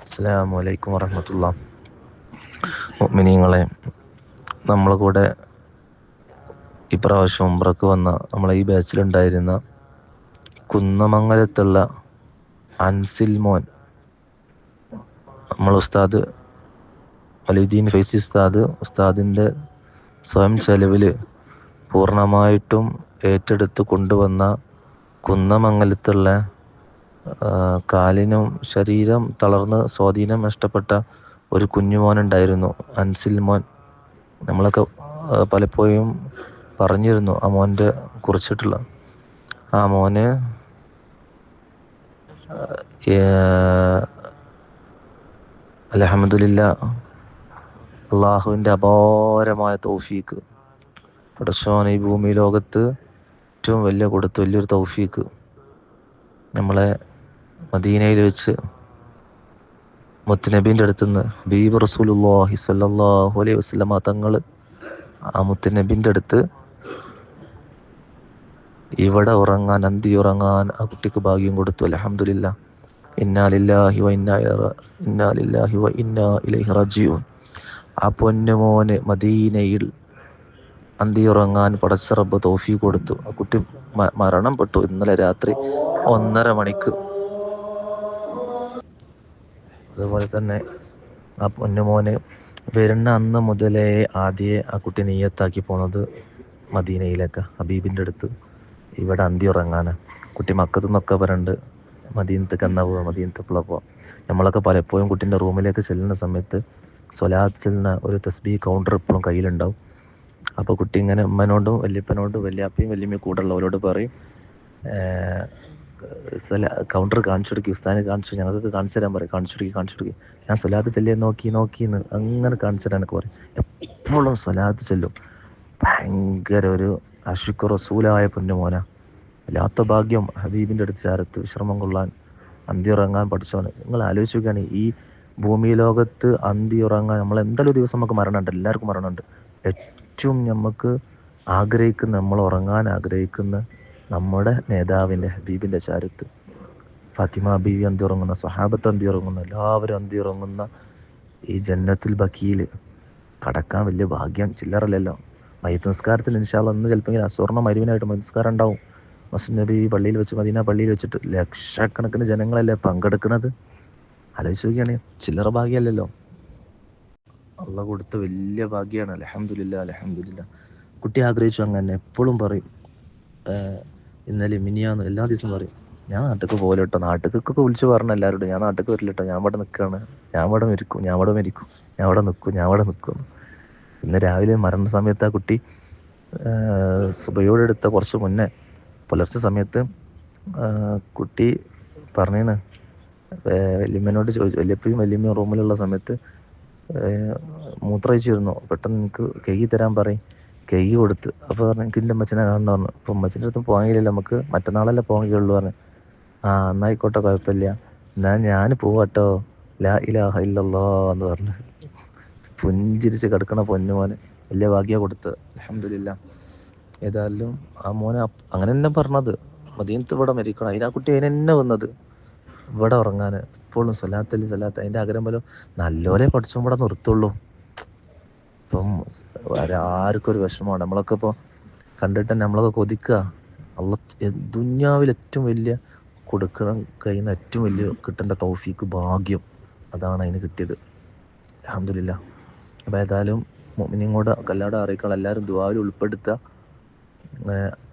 അസ്സാം വലൈക്കും വറഹമത്തുള്ള മിനിങ്ങളെ നമ്മളെ കൂടെ ഇപ്രാവശ്യം ഉംറക്ക് വന്ന നമ്മളെ ഈ ബാച്ചിലുണ്ടായിരുന്ന കുന്നമംഗലത്തുള്ള അൻസിൽ മോൻ നമ്മൾ ഉസ്താദ് അലിദ്ദീൻ ഫൈസി ഉസ്താദ് ഉസ്താദിന്റെ സ്വയം ചെലവിൽ പൂർണമായിട്ടും ഏറ്റെടുത്ത് കൊണ്ടുവന്ന കുന്നമംഗലത്തുള്ള കാലിനും ശരീരം തളർന്ന് സ്വാധീനം നഷ്ടപ്പെട്ട ഒരു കുഞ്ഞുമോനുണ്ടായിരുന്നു അൻസിൽ മോൻ. നമ്മളൊക്കെ പലപ്പോഴും പറഞ്ഞിരുന്നു ആ മോന്റെ കുറിച്ചിട്ടുള്ള. ആ മോന് അലഹമ്മദില്ല അള്ളാഹുവിന്റെ അപാരമായ തൗഫീക്ക്. പടച്ചോൻ ഈ ഭൂമി ലോകത്ത് ഏറ്റവും വലിയ കൊടുത്ത വലിയൊരു തൗഫീക്ക്. നമ്മളെ മദീനയിൽ വെച്ച് മുത്തുനബീന്റെ അടുത്തുനിന്ന് ബീബ് റസൂലുല്ലാഹി സല്ലാഹു അലൈഹി വസ്ലമ തങ്ങൾ ആ മുത്തുനബീന്റെ അടുത്ത് ഇവിടെ ഉറങ്ങാൻ അന്തി ഉറങ്ങാൻ ആ കുട്ടിക്ക് ഭാഗ്യം കൊടുത്തു. അലഹമില്ല ഇന്നാലില്ലാഹി വ ഇന്നാ ഇന്നാലില്ലാഹി ആ പൊന്നുമോന് മദീനയിൽ അന്തി ഉറങ്ങാൻ പടച്ചറബ് തോഫി കൊടുത്തു. ആ കുട്ടി മരണം പെട്ടു ഇന്നലെ രാത്രി ഒന്നര മണിക്ക്. അതുപോലെ തന്നെ ആ പൊന്നുമോന് വരുന്ന അന്ന് മുതലേ ആദ്യേ ആ കുട്ടി നീയത്താക്കി പോണത് മദീനയിലേക്ക് ഹബീബിന്റെ അടുത്ത്. ഇവിടെ അന്തി ഉറങ്ങാനാ. കുട്ടി മക്കത്തു നിന്നൊക്കെ പറയുന്നുണ്ട് മദീനത്തേക്ക് എന്നാ പോവുക മദീനത്തേക്കുള്ള പോവാം. നമ്മളൊക്കെ പലപ്പോഴും കുട്ടീന്റെ റൂമിലേക്ക് ചെല്ലുന്ന സമയത്ത് സ്വലാത്ത് ചെല്ലുന്ന ഒരു തസ്ബി കൗണ്ടർ ഇപ്പോഴും കയ്യിലുണ്ടാവും. അപ്പോൾ കുട്ടി ഇങ്ങനെ ഉമ്മനോടും വല്യപ്പനോടും വല്യാപ്പയും വല്യമ്മയും കൂടെ ഉള്ളവരോട് പറയും കൗണ്ടർ കാണിച്ചു കൊടുക്കി ഉസ്താനെ കാണിച്ചു ഞങ്ങൾക്ക് കാണിച്ചു തരാൻ പറയും. കാണിച്ചു കൊടുക്കി കാണിച്ചു കൊടുക്കി. ഞാൻ സ്വലാത്ത് ചെല്ലിയെ നോക്കി നോക്കി എന്ന് അങ്ങനെ കാണിച്ചു തരാൻ എനിക്ക് പറയും. എപ്പോഴും സ്വലാത്ത് ചെല്ലും. ഭയങ്കര ഒരു അഷിഖ് റസൂലായ പൊന്നുമോന വല്ലാത്ത ഭാഗ്യം ഹദീബിന്റെ അടുത്ത് ചാരത്ത് വിശ്രമം കൊള്ളാൻ ഉറങ്ങാൻ പഠിച്ചവന്. നിങ്ങൾ ആലോചിച്ച് നോക്കുകയാണ് ഈ ഭൂമി ലോകത്ത് ഉറങ്ങാൻ നമ്മൾ എന്തായാലും ദിവസം നമുക്ക് മരണമുണ്ട് എല്ലാവർക്കും മരണമുണ്ട്. ഏറ്റവും നമുക്ക് ആഗ്രഹിക്കുന്ന നമ്മൾ ഉറങ്ങാൻ ആഗ്രഹിക്കുന്ന നമ്മുടെ നേതാവിന്റെ ഹബീബിന്റെ ചാരത്ത് ഫാത്തിമ ബീവി അന്തി ഉറങ്ങുന്ന സ്വഹാബത്ത് അന്തി ഉറങ്ങുന്ന എല്ലാവരും അന്തി ഉറങ്ങുന്ന ഈ ജന്നത്തിൽ ബക്കിയിൽ കടക്കാൻ വലിയ ഭാഗ്യം ചില്ലറല്ലല്ലോ. മൈത്ത് നിസ്കാരത്തിൽ ഇൻഷാല്ല ഒന്ന് ചിലപ്പോൾ അസുറണ മരുവിനായിട്ട് നിസ്കാരം ഉണ്ടാവും. മസ്ജിദ് നബി പള്ളിയിൽ വെച്ച് മദീന പള്ളിയിൽ വെച്ചിട്ട് ലക്ഷക്കണക്കിന് ജനങ്ങളല്ലേ പങ്കെടുക്കുന്നത് ആലോചിച്ച് നോക്കിയാണ് ചില്ലറ ഭാഗ്യമല്ലല്ലോ. അള്ള കൊടുത്ത വലിയ ഭാഗ്യമാണ് അലഹമില്ല അലഹമില്ല കുട്ടി ആഗ്രഹിച്ചു അങ്ങനെ എപ്പോഴും പറയും ഇന്നലെ മിനിയാന്ന് എല്ലാ ദിവസവും പറയും ഞാൻ നാട്ടിലേക്ക് പോലെ കേട്ടോ നാട്ടിലേക്കൊക്കെ വിളിച്ചു പറഞ്ഞ എല്ലാവരോടും ഞാൻ നാട്ടിലേക്ക് വരില്ല കേട്ടോ ഞാൻ അവിടെ നിൽക്കുകയാണ് ഞാൻ അവിടെ മരിക്കും ഞാൻ അവിടെ മരിക്കും ഞാൻ അവിടെ നിൽക്കും ഞാൻ അവിടെ നിൽക്കും ഇന്ന് രാവിലെ മരണ സമയത്ത് ആ കുട്ടി സുബയോടെടുത്ത കുറച്ച് മുന്നേ പുലർച്ചെ സമയത്ത് കുട്ടി പറഞ്ഞേണ് വല്യമ്മനോട് ചോദിച്ചു വല്യപ്പയും വല്യമ്മയും റൂമിലുള്ള സമയത്ത് മൂത്രയിച്ചിരുന്നു പെട്ടെന്ന് എനിക്ക് കൈ തരാൻ പറയും. കെയ്യി കൊടുത്ത് അപ്പോൾ പറഞ്ഞു എനിക്ക് എന്റെ അമ്മച്ചനെ കാണണം പറഞ്ഞു. അപ്പോൾ അമ്മച്ചന്റെ അടുത്ത് പോകാനില്ല നമുക്ക്. മറ്റന്നാളല്ലേ പോകാനുള്ളൂ പറഞ്ഞു. ആ എന്നായിക്കോട്ടെ കുഴപ്പമില്ല. എന്നാ ഞാൻ പോവാട്ടോ. ലാ ഇലാഹ ഇല്ലല്ലോ എന്ന് പറഞ്ഞു. പുഞ്ചിരിച്ച് കിടക്കണ പൊന്നു മോന്. വലിയ ഭാഗ്യ കൊടുത്ത് അലഹമില്ല ഏതായാലും ആ മോനെ അങ്ങനെ തന്നെ പറഞ്ഞത്. മദീനത്ത് ഇവിടെ മരിക്കണം. അതിന് കുട്ടി അതിന് തന്നെ വന്നത്. ഇവിടെ ഉറങ്ങാൻ ഇപ്പോഴും സ്വലാത്തല്ലി സ്വലാത്ത്. അതിന്റെ ആഗ്രഹം പോലും നല്ലോലെ പഠിച്ചും ഇവിടെ നിർത്തുള്ളൂ. ആർക്കും ഒരു വിഷമമാണ്. നമ്മളൊക്കെ ഇപ്പോൾ കണ്ടിട്ട് നമ്മളൊക്കെ കൊതിക്കുക അള്ള ദുന്യാവിൽ ഏറ്റവും വലിയ കൊടുക്കണം കഴിയുന്ന ഏറ്റവും വലിയ കിട്ടേണ്ട തൗഫീക്ക് ഭാഗ്യം അതാണ് അതിന് കിട്ടിയത്. അലഹമില്ല അപ്പോൾ ഏതായാലും ഇങ്ങോട്ട് കല്ലാട് അറിയിക്കണം എല്ലാവരും ദുവാവിൽ ഉൾപ്പെടുത്തുക.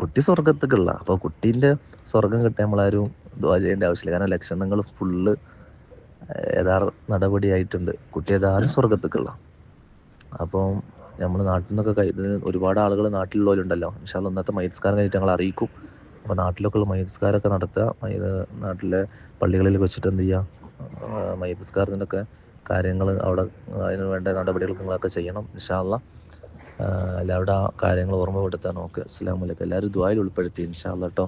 കുട്ടി സ്വർഗത്തേക്കുള്ള അപ്പോൾ കുട്ടീന്റെ സ്വർഗം കിട്ടാൻ നമ്മളാരും ദ്വാ ചെയ്യേണ്ട ആവശ്യമില്ല. കാരണം ലക്ഷണങ്ങൾ ഫുള്ള് യഥാർ നടപടിയായിട്ടുണ്ട്. കുട്ടി ഏതായാലും സ്വർഗത്തേക്കുള്ള അപ്പം നമ്മൾ നാട്ടിൽ നിന്നൊക്കെ ഒരുപാട് ആളുകൾ നാട്ടിലുള്ളവരുണ്ടല്ലോ. പക്ഷേ ഇന്നത്തെ മൈസ്കാരം കഴിഞ്ഞിട്ട് ഞങ്ങൾ അറിയിക്കും. അപ്പോൾ നാട്ടിലൊക്കെ ഉള്ള മൈസ്കാരമൊക്കെ നടത്തുക നാട്ടിലെ പള്ളികളിൽ വെച്ചിട്ട് എന്ത് ചെയ്യുക മൈസ്കാരത്തിന്റെയൊക്കെ കാര്യങ്ങൾ അവിടെ അതിന് വേണ്ട നടപടികൾ നിങ്ങളൊക്കെ ചെയ്യണം ഇൻഷാല്ല എല്ലാവരുടെ ആ കാര്യങ്ങൾ ഓർമ്മപ്പെടുത്താൻ നോക്കുക അസ്സാം വലൈക്കും എല്ലാവരും ദ്വായിൽ ഉൾപ്പെടുത്തി ഇൻഷാല്ല കേട്ടോ